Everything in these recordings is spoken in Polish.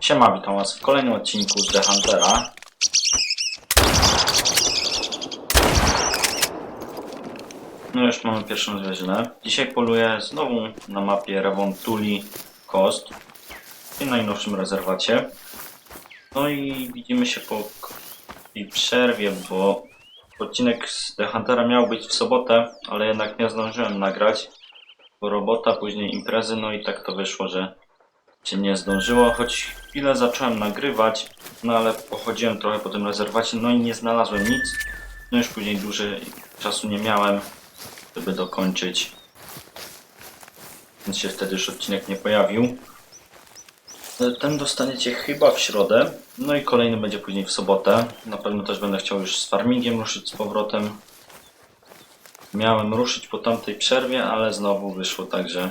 Siema, witam was w kolejnym odcinku The Huntera. No już mamy pierwszą zwierzynę. Dzisiaj poluję znowu na mapie Revontuli Coast i najnowszym rezerwacie. No i widzimy się po przerwie, bo odcinek z The Huntera miał być w sobotę, ale jednak nie zdążyłem nagrać, bo robota, później imprezy, no i tak to wyszło, że się nie zdążyło, choć chwilę zacząłem nagrywać, no ale pochodziłem trochę po tym rezerwacie, no i nie znalazłem nic. No już później dużo czasu nie miałem, żeby dokończyć, więc się wtedy już odcinek nie pojawił. Ten dostaniecie chyba w środę, no i kolejny będzie później w sobotę. Na pewno też będę chciał już z farmingiem ruszyć z powrotem. Miałem ruszyć po tamtej przerwie, ale znowu wyszło tak, że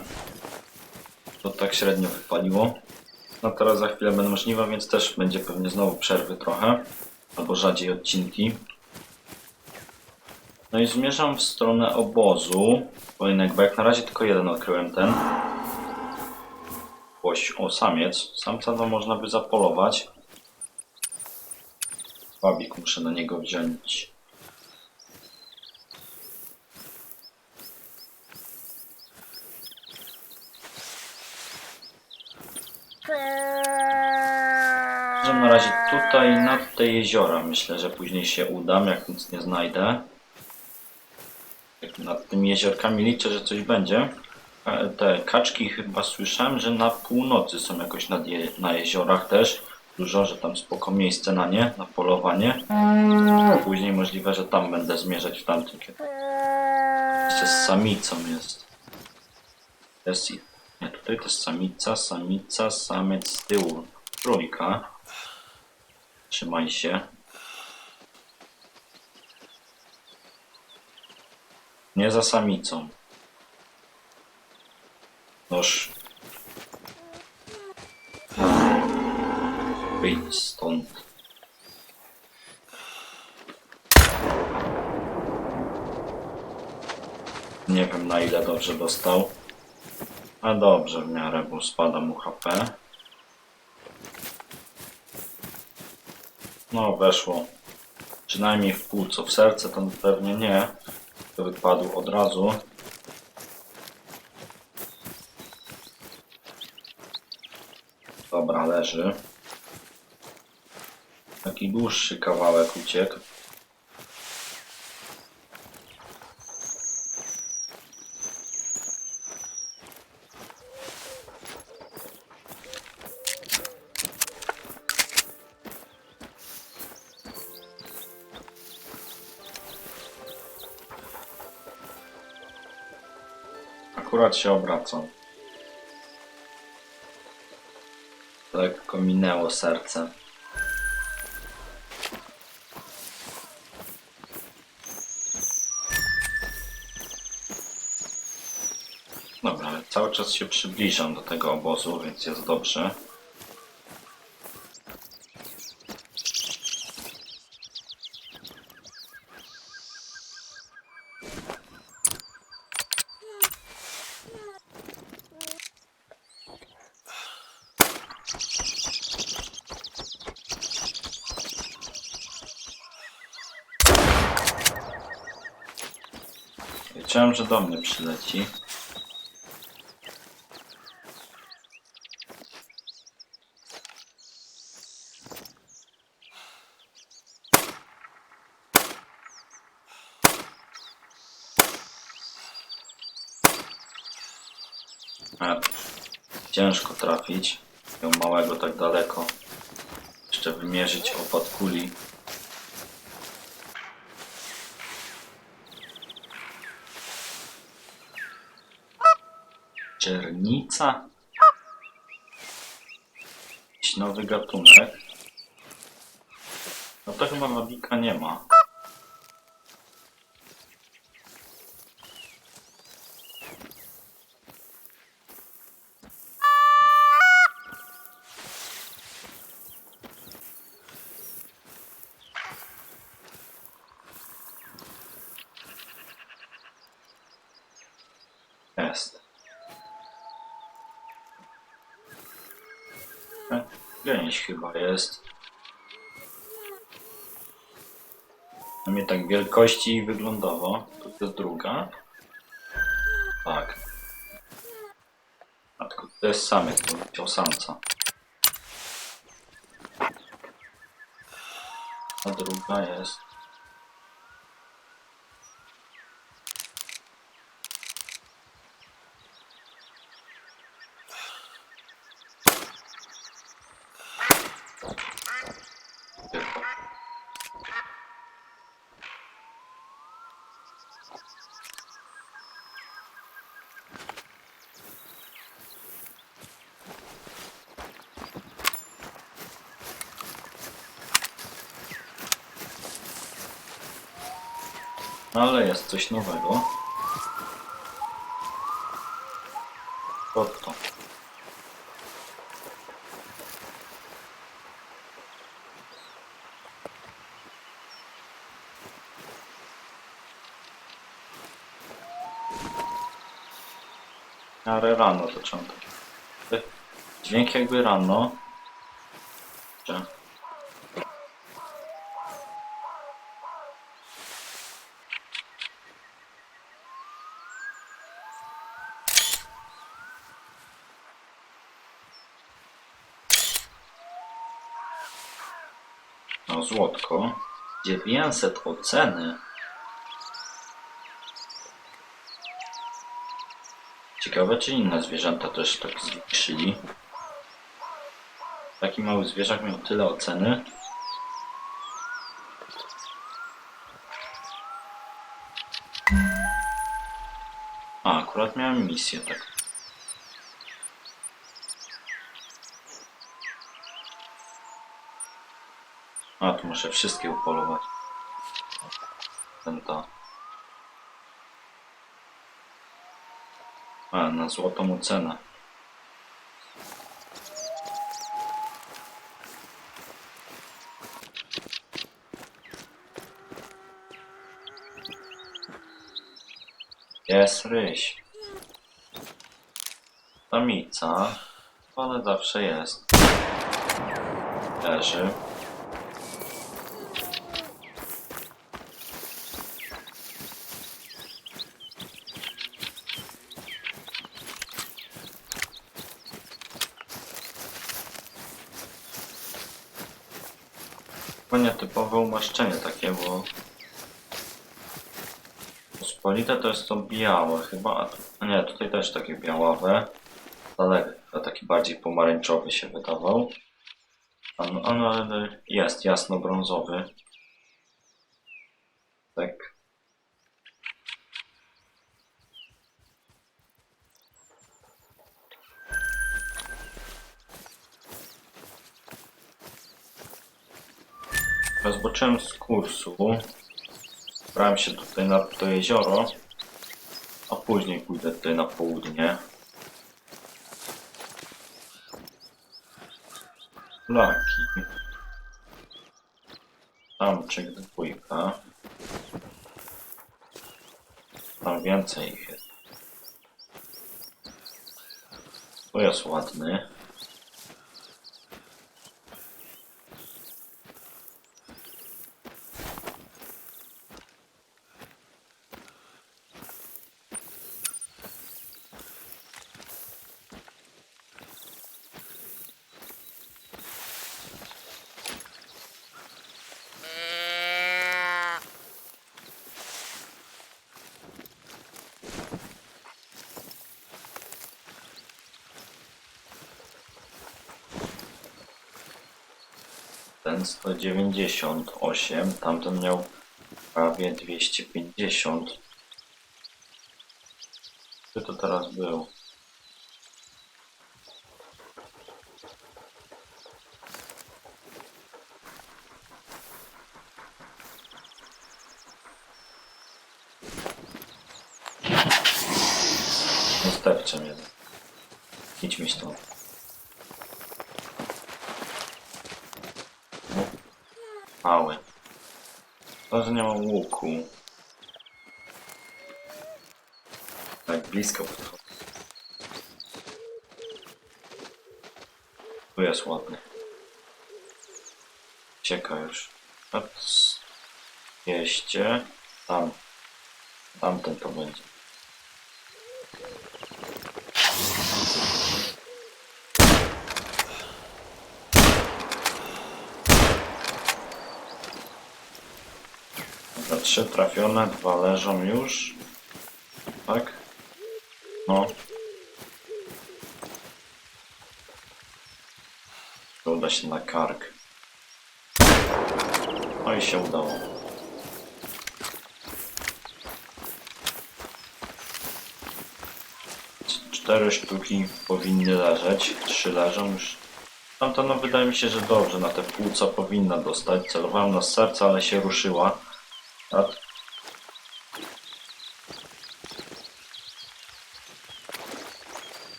to tak średnio wypaliło. No teraz za chwilę będą żniwa, więc też będzie pewnie znowu przerwy trochę, albo rzadziej odcinki. No i zmierzam w stronę obozu kolejnego, bo jak na razie tylko jeden odkryłem ten. Łoś, o samiec. Samca to można by zapolować. Wabik muszę na niego wziąć. Że na razie tutaj nad te jeziora myślę, że później się udam, jak nic nie znajdę. Jak nad tymi jeziorkami liczę, że coś będzie. E, Te kaczki chyba słyszałem, że na północy są jakoś nad je, na jeziorach też. Dużo, że tam spoko miejsce na nie, na polowanie. Później możliwe, że tam będę zmierzać w tamtym kierunku. Jeszcze z samicą jest. Jest i... Nie, tutaj to jest samica, samica, samiec z tyłu. Trójka. Trzymaj się. Nie za samicą. Noż. Wyjdź stąd. Nie wiem na ile dobrze dostał. A dobrze w miarę, bo spada mu HP. No, weszło. Przynajmniej w pół, co w serce to pewnie nie. To wypadł od razu. Dobra, leży. Taki dłuższy kawałek uciekł. Akurat się obracał. Lekko minęło serce. Dobra, cały czas się przybliżam do tego obozu, więc jest dobrze. Wiedziałem, że do mnie przyleci. Ciężko trafić. Ją małego tak daleko. Jeszcze wymierzyć opad kuli. Czernica? Jakiś nowy gatunek. No to chyba Mabika nie ma. Jest. Gęś chyba jest. Na mnie tak wielkości i wyglądowo. To jest druga. Tak. A tylko to jest samiec, to chciał samca. A druga jest. Ale jest coś nowego. Co to? Ale rano tak? Dźwięk jakby rano. Że... No złotko. 900 oceny. Ciekawe, czy inne zwierzęta też tak zwiększyli. Taki mały zwierzak miał tyle oceny. A, akurat miałem misję, tak. A, tu muszę wszystkie upolować. Ten to. A, na złotą cenę. Jest ryś. Samica, ale zawsze jest. Leży. To nietypowe umaszczenie takie, bo pospolite to jest to białe chyba, a nie, tutaj też takie białawe, ale taki bardziej pomarańczowy się wydawał. A no, no ale jest jasno-brązowy. Tak. Rozpocząłem z kursu. Brałem się tutaj na to jezioro, a później pójdę tutaj na południe. Laki. Tamczyk dwójka. Tam więcej ich jest. To jest ładny. Ten 198, tamten miał prawie 250. Gdzie to teraz był? Zostawcie mnie. Idź mi stąd. Mały. To, że nie ma łuku. Tak blisko podchodzi. Tu jest ładny. Cieka już. A 200. Tam. Tamten to będzie. Dobra, trzy trafione, dwa leżą już. Tak? No. Uda się na kark. No i się udało. Cztery sztuki powinny leżeć, trzy leżą już. Tamta no wydaje mi się, że dobrze, na te płuca powinna dostać. Celowałem na serce, ale się ruszyła. A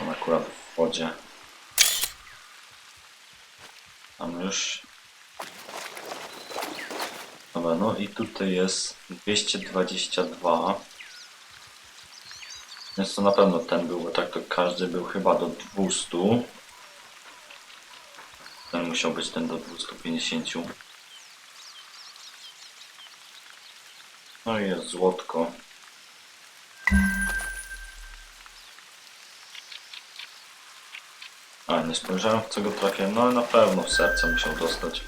On akurat w wodzie. Tam już. Dobra, no i tutaj jest 222. Więc to na pewno ten był, bo tak to każdy był chyba do 200. Ten musiał być ten do 250. No i jest złotko. A, nie spojrzałem w co go trafiłem, no na pewno w serce musiał dostać.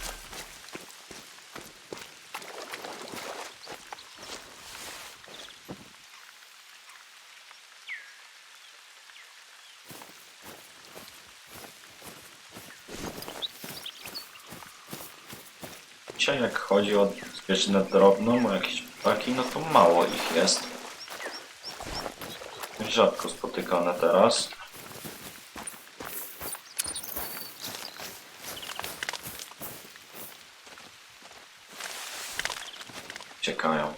Jak chodzi o zwierzynę drobną, o jakieś ptaki, no to mało ich jest. Rzadko spotykane teraz. Ciekają.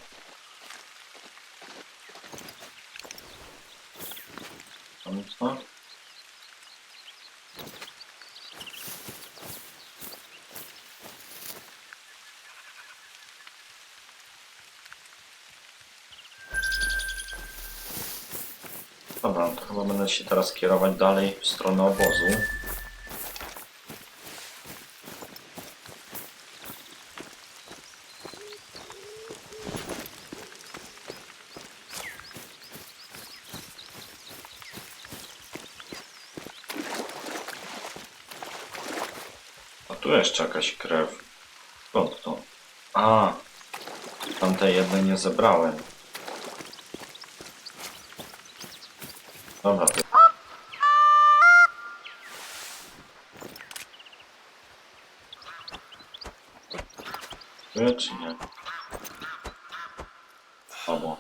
Tam co? Dobra, się teraz kierować dalej w stronę obozu. A tu jeszcze jakaś krew. Skąd to? A, tamte jedne nie zebrałem. Dobra, to... Były czy nie? Albo...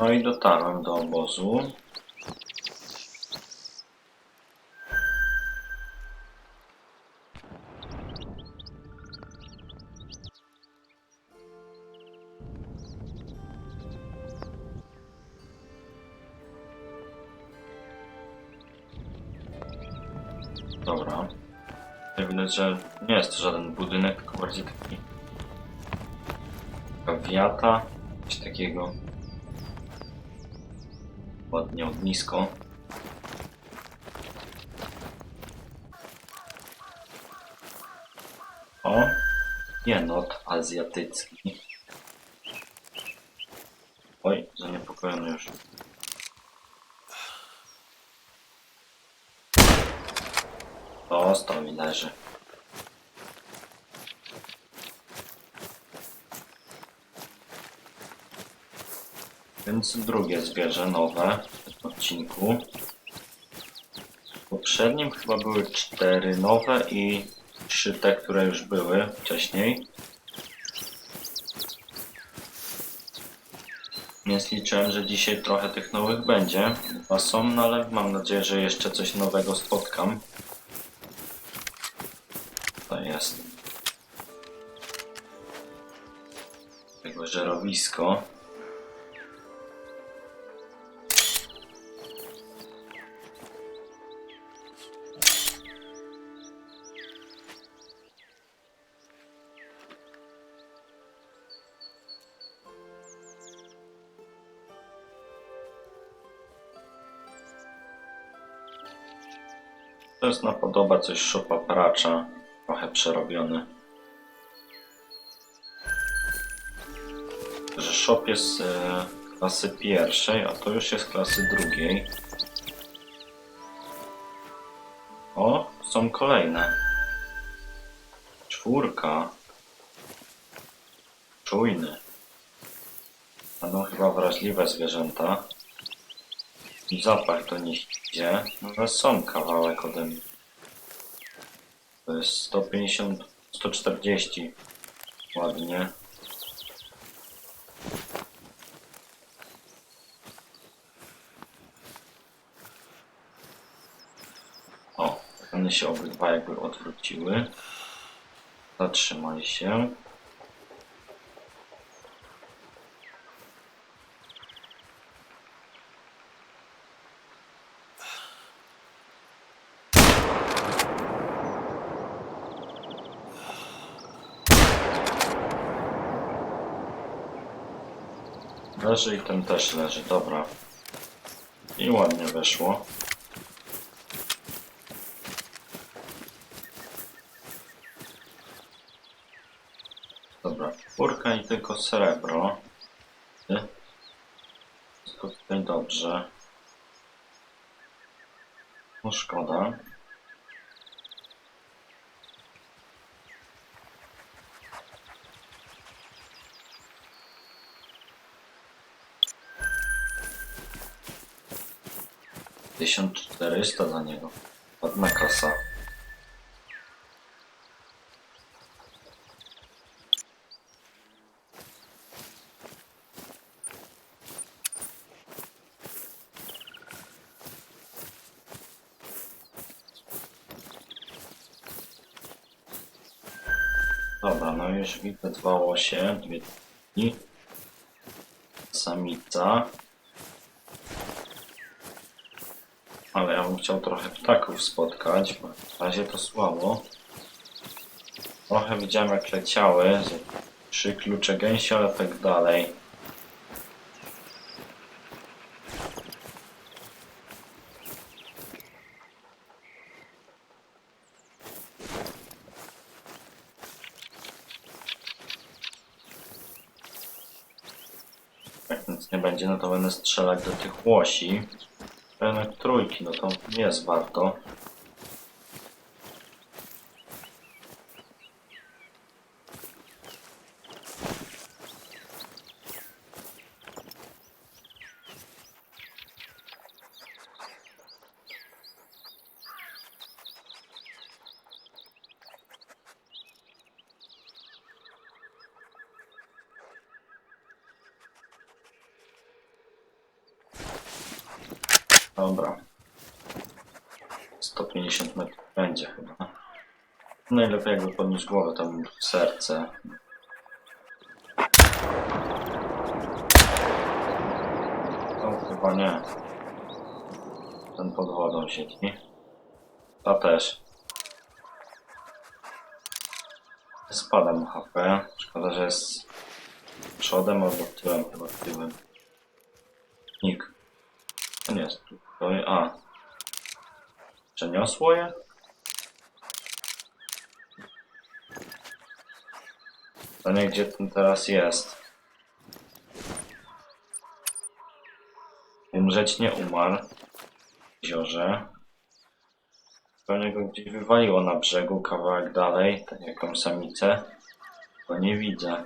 No i dotarłem do obozu. Dobra. Jak widać, że nie jest to żaden budynek, tylko bardziej taki taka wiata, coś takiego ładnie ognisko. O, jenot azjatycki. Oj, zaniepokojony już. Dostał i leży. Więc drugie zwierzę nowe w odcinku. W poprzednim chyba były cztery nowe i trzy te, które już były wcześniej. Więc liczyłem, że dzisiaj trochę tych nowych będzie. Dwa są, no ale mam nadzieję, że jeszcze coś nowego spotkam. To jest. Tego żerowisko. To jest napodoba coś szopa pracza, trochę przerobiony. Że shop jest e, klasy pierwszej, a to już jest klasy drugiej. O, są kolejne. Czwórka. Czujny. Będą chyba wrażliwe zwierzęta. I zapach do nich idzie, no są kawałek ode mnie. To jest 150, 140. Ładnie. O, one się obydwa jakby odwróciły. Zatrzymaj się. Leży i ten też leży, dobra. I ładnie weszło. Dobra, czwórka i tylko srebro. Ty. Wszystko tutaj dobrze. No szkoda. Tysiąc czterysta za niego. Ładna kasa. Dobra, no już wydwało się dwie dni. Samica. Ale ja bym chciał trochę ptaków spotkać, bo w razie to słabo. Trochę widziałem jak leciały, trzy klucze gęsi, ale tak dalej. Jak nic nie będzie, no to będę strzelać do tych łosi. Pełne trójki, no to nie jest warto. Dobra. 150 metrów będzie chyba. Najlepiej jakby podnieść głowę tam w serce. No chyba nie. Ten pod wodą siedzi. Ta też. Spadam HP. Szkoda, że jest przodem albo tyłem, chyba tyłem. Nick. To nie jest. A. Przeniosło je? To nie gdzie ten teraz jest. Umrzeć nie umarł. W jeziorze. Pewnie go gdzieś wywaliło na brzegu kawałek dalej, tak jaką samicę. Go nie widzę.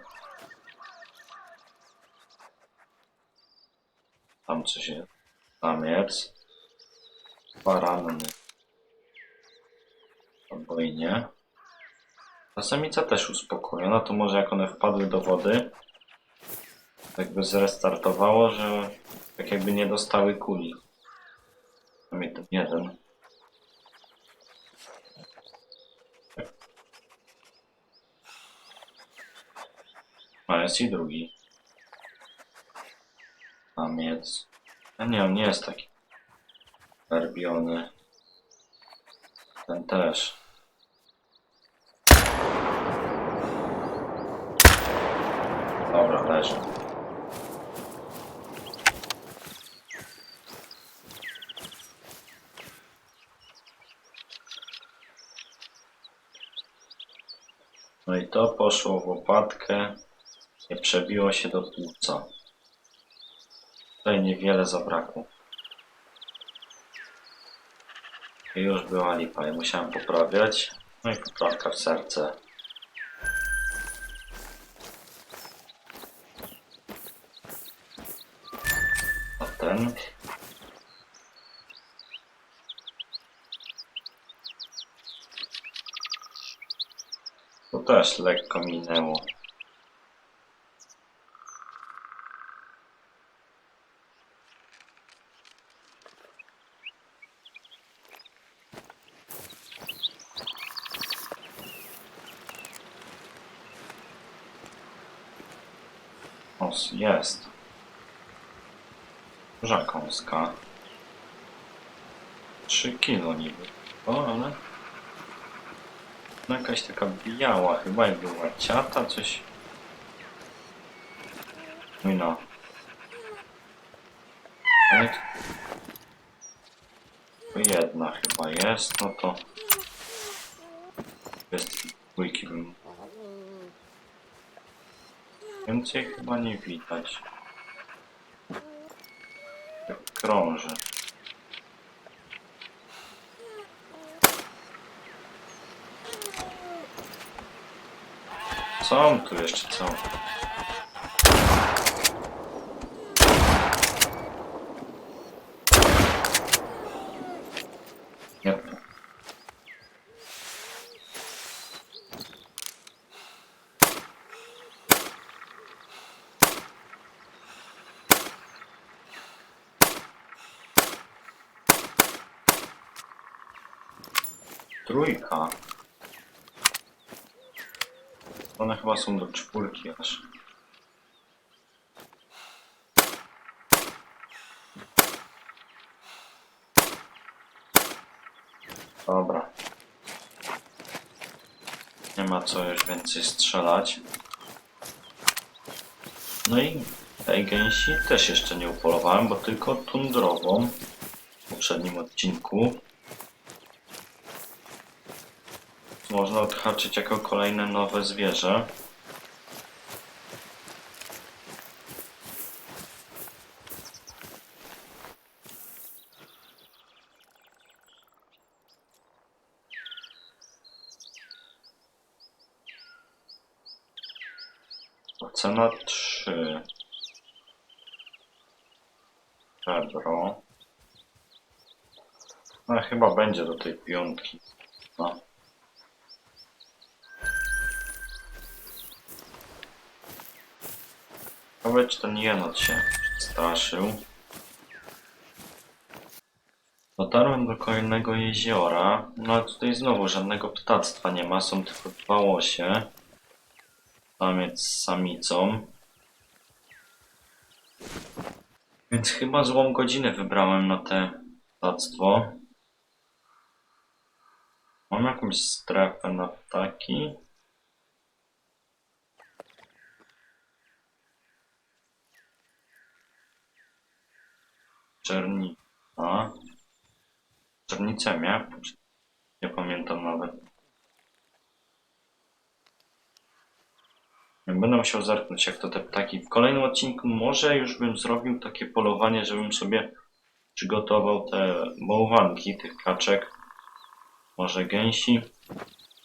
Tam coś jest. Samiec. Dwa ranny. Albo i nie. Ta samica też uspokojona, to może jak one wpadły do wody, jakby zrestartowało, że tak jakby nie dostały kuli. Przynajmniej ten jeden. A jest i drugi. Samiec. A nie, on nie jest taki garbiony. Ten też. Dobra, leży. No i to poszło w łopatkę. Nie przebiło się do płuca. Tutaj niewiele zabrakło. I już była lipa, ja musiałem poprawiać. No i poprawka w serce. A ten? To też lekko minęło. O, jest. Duża kąska. 3 kilo niby. O, ale... No jakaś taka biała, chyba jakby łaciata, coś... No i no. Ale jedna chyba jest, no to... Jest dwójki bym... Więcej chyba nie widać. Jak krąży. On tu jeszcze co? Nie. Trójka. One chyba są do czwórki aż. Dobra. Nie ma co już więcej strzelać. No i tej gęsi też jeszcze nie upolowałem, bo tylko tundrową w poprzednim odcinku. Można odhaczyć jako kolejne nowe zwierzę. Ocena 3. Rebro. No chyba będzie do tej piątki. No. Ciekawe, ten jenot się straszył. Dotarłem do kolejnego jeziora, no ale tutaj znowu żadnego ptactwa nie ma, są tylko dwa łosie. Samiec z samicą. Więc chyba złą godzinę wybrałem na te ptactwo. Mam jakąś strefę na ptaki. Czernica. Czernicę miałem? Nie pamiętam nawet. Będę musiał zerknąć jak to te ptaki. W kolejnym odcinku może już bym zrobił takie polowanie, żebym sobie przygotował te bałwanki tych kaczek. Może gęsi.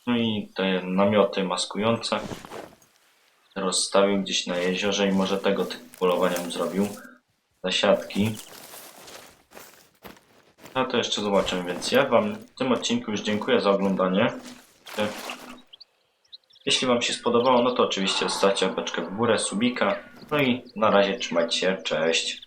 No i te namioty maskujące. Rozstawił gdzieś na jeziorze i może tego typu polowania bym zrobił. zasiadki. A to jeszcze zobaczymy, więc ja Wam w tym odcinku już dziękuję za oglądanie. Jeśli Wam się spodobało, no to oczywiście zostawcie łapeczkę w górę, subika. No i na razie trzymajcie się, cześć!